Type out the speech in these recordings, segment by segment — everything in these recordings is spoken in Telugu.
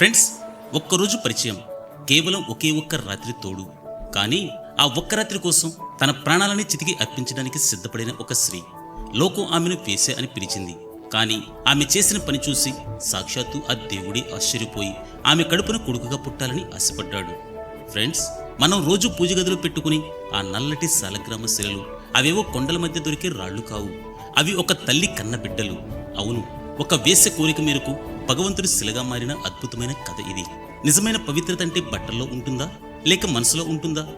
ఫ్రెండ్స్ ఒక్కరోజు పరిచయం. కేవలం ఒకే ఒక్క రాత్రి తోడు. కానీ ఆ ఒక్క రాత్రి కోసం తన ప్రాణాలని చితికి అర్పించడానికి సిద్ధపడిన ఒక స్త్రీ లోకం ఆమెను వేసే అని పిలిచింది. కానీ ఆమె చేసిన పని చూసి సాక్షాత్తు ఆ దేవుడే ఆశ్చర్యపోయి ఆమె కడుపున కొడుకుగా పుట్టాలని ఆశపడ్డాడు. ఫ్రెండ్స్ మనం రోజు పూజ గదిలో పెట్టుకుని ఆ నల్లటి సాలగ్రామ శిలలు అవేవో కొండల మధ్య దొరికే రాళ్ళు కావు. అవి ఒక తల్లి కన్న బిడ్డలు. అవును ఒక వేసే కోరిక మేరకు భగవంతుడి శిలగా మారిన అద్భుతమైన కథ ఇది. నిజమైన పవిత్రత అంటే బట్టల్లో ఉంటుందా? లేక మనసులో ఉంటుందా?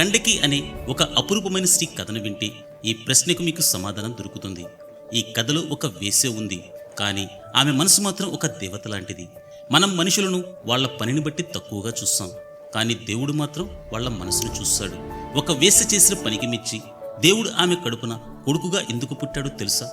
గండకి అనే ఒక అపురూపమైన స్త్రీ కథను వింటే ఈ ప్రశ్నకు మీకు సమాధానం దొరుకుతుంది. ఈ కథలో ఒక వేసే ఉంది. కానీ ఆమె మనసు మాత్రం ఒక దేవత లాంటిది. మనం మనుషులను వాళ్ళ పనిని బట్టి తక్కువగా చూస్తాం. కానీ దేవుడు మాత్రం వాళ్ళ మనసును చూస్తాడు. ఒక వేస చేసిన పనికి మెచ్చి దేవుడు ఆమె కడుపున కొడుకుగా ఎందుకు పుట్టాడో తెలుసా?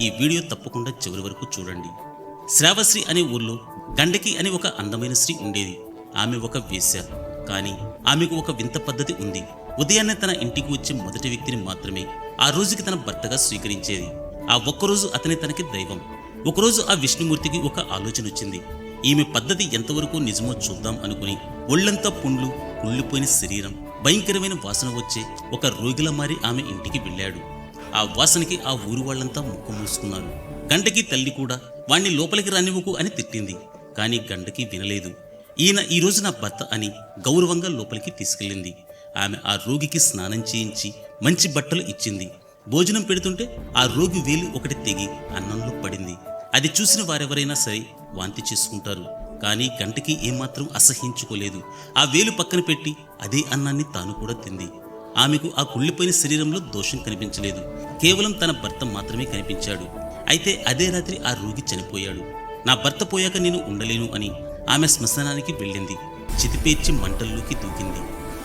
ఈ వీడియో తప్పకుండా చివరి వరకు చూడండి. శ్రావశ్రీ అనే ఊర్లో గండకి అని ఒక అందమైన స్త్రీ ఉండేది. ఆమె ఒక వేశ్య. కానీ ఆమెకు ఒక వింత పద్ధతి ఉంది. ఉదయాన్నే తన ఇంటికి వచ్చే మొదటి వ్యక్తిని మాత్రమే ఆ రోజుకి తన భర్తగా స్వీకరించేది. ఆ ఒక్కరోజు అతని తనకి దైవం. ఒకరోజు ఆ విష్ణుమూర్తికి ఒక ఆలోచన వచ్చింది. ఈమె పద్ధతి ఎంతవరకు నిజమో చూద్దాం అనుకుని ఒళ్ళంతా పుండ్లు కుళ్ళిపోయిన శరీరం భయంకరమైన వాసన వచ్చే ఒక రోగిలా మారి ఆమె ఇంటికి వెళ్ళాడు. ఆ వాసనకి ఆ ఊరు వాళ్ళంతా ముక్కు మూసుకున్నారు. గంటకి తల్లి కూడా వాణ్ణి లోపలికి రానివ్వకు అని తిట్టింది. కానీ గంటకి వినలేదు. ఈయన ఈ నా భర్త అని గౌరవంగా లోపలికి తీసుకెళ్ళింది. ఆమె ఆ రోగికి స్నానం చేయించి మంచి బట్టలు ఇచ్చింది. భోజనం పెడుతుంటే ఆ రోగి వేలు ఒకటి తెగి అన్నంలో పడింది. అది చూసిన వారెవరైనా సరే వాంతి చేసుకుంటారు. కానీ గంటకి ఏమాత్రం అసహించుకోలేదు ఆ వేలు పక్కన పెట్టి అదే అన్నాన్ని తాను కూడా తింది. ఆమెకు ఆ కుళ్ళిపోయిన శరీరంలో దోషం కనిపించలేదు. కేవలం తన భర్త మాత్రమే కనిపించాడు. అయితే అదే రాత్రి ఆ రోగి చనిపోయాడు. నా భర్త పోయాక నేను ఉండలేను అని ఆమె శ్మశానానికి వెళ్ళింది. చితిపేర్చి మంటల్లోకి దూకింది.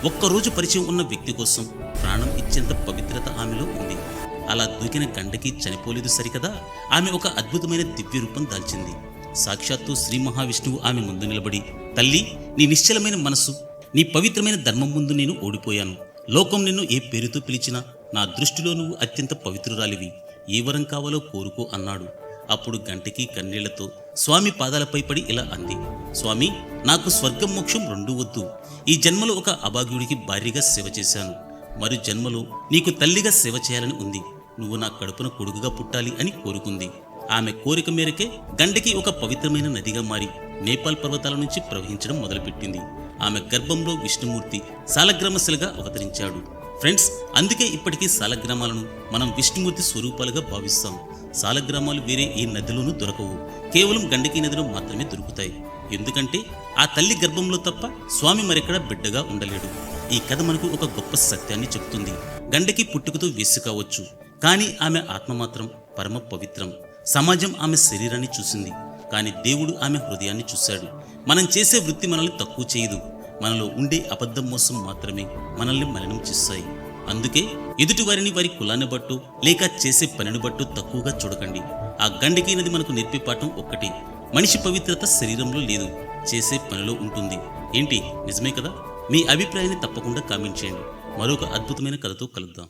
ఒక్కరోజు పరిచయం ఉన్న వ్యక్తి కోసం ప్రాణం ఇచ్చేంత పవిత్రత ఆమెలో ఉంది. అలా దూకిన గంటకి చనిపోలేదు సరికదా? ఆమె ఒక అద్భుతమైన దివ్య రూపం దాల్చింది. సాక్షాత్తు శ్రీ మహావిష్ణువు ఆమె ముందు నిలబడి తల్లి నీ నిశ్చలమైన మనసు నీ పవిత్రమైన ధర్మం ముందు నేను ఓడిపోయాను. లోకం నిన్ను ఏ పేరుతో పిలిచినా నా దృష్టిలో నువ్వు అత్యంత పవిత్రురాలివి. ఏ వరం కావాలో కోరుకో అన్నాడు. అప్పుడు గంటకి కన్నీళ్ళతో స్వామి పాదాలపై పడి ఇలా అంది. స్వామి నాకు స్వర్గం మోక్షం రెండూ వద్దు. ఈ జన్మలో ఒక అభాగ్యుడికి భార్యగా సేవ చేశాను. మరు జన్మలో నీకు తల్లిగా సేవ చేయాలని ఉంది. నువ్వు నా కడుపున కొడుకుగా పుట్టాలి అని కోరుకుంది. ఆమె కోరిక మేరకే గండకి ఒక పవిత్రమైన నదిగా మారి నేపాల్ పర్వతాల నుంచి ప్రవహించడం మొదలుపెట్టింది. ఆమె గర్భంలో విష్ణుమూర్తి సాలగ్రామశిలగా అవతరించాడు. ఫ్రెండ్స్ అందుకే ఇప్పటికీ సాలగ్రామాలను మనం విష్ణుమూర్తి స్వరూపాలుగా భావిస్తాం. సాలగ్రామాలు వేరే ఏ నదిలోనూ దొరకవు. కేవలం గండకీ నదిలో మాత్రమే దొరుకుతాయి. ఎందుకంటే ఆ తల్లి గర్భంలో తప్ప స్వామి మరెక్కడా బిడ్డగా ఉండలేడు. ఈ కథ మనకు ఒక గొప్ప సత్యాన్ని చెప్తుంది. గండకి పుట్టుకతో వేసి కావచ్చు. కానీ ఆమె ఆత్మ మాత్రం పరమ పవిత్రం. సమాజం ఆమె శరీరాన్ని చూసింది. కానీ దేవుడు ఆమె హృదయాన్ని చూశాడు. మనం చేసే వృత్తి మనల్ని తక్కువ చేయదు. మనలో ఉండే అబద్ధం మోసం మాత్రమే మనల్ని మలనం చేస్తాయి. అందుకే ఎదుటి వారిని వారి కులాన్ని బట్టు లేక చేసే పనిని బట్టు తక్కువగా చూడకండి. ఆ గండకైనది మనకు నేర్పే పాఠం ఒక్కటి. మనిషి పవిత్రత శరీరంలో లేదు చేసే పనిలో ఉంటుంది. ఏంటి? నిజమే కదా? మీ అభిప్రాయాన్ని తప్పకుండా కామెంట్ చేయండి. మరొక అద్భుతమైన కథతో కలుద్దాం.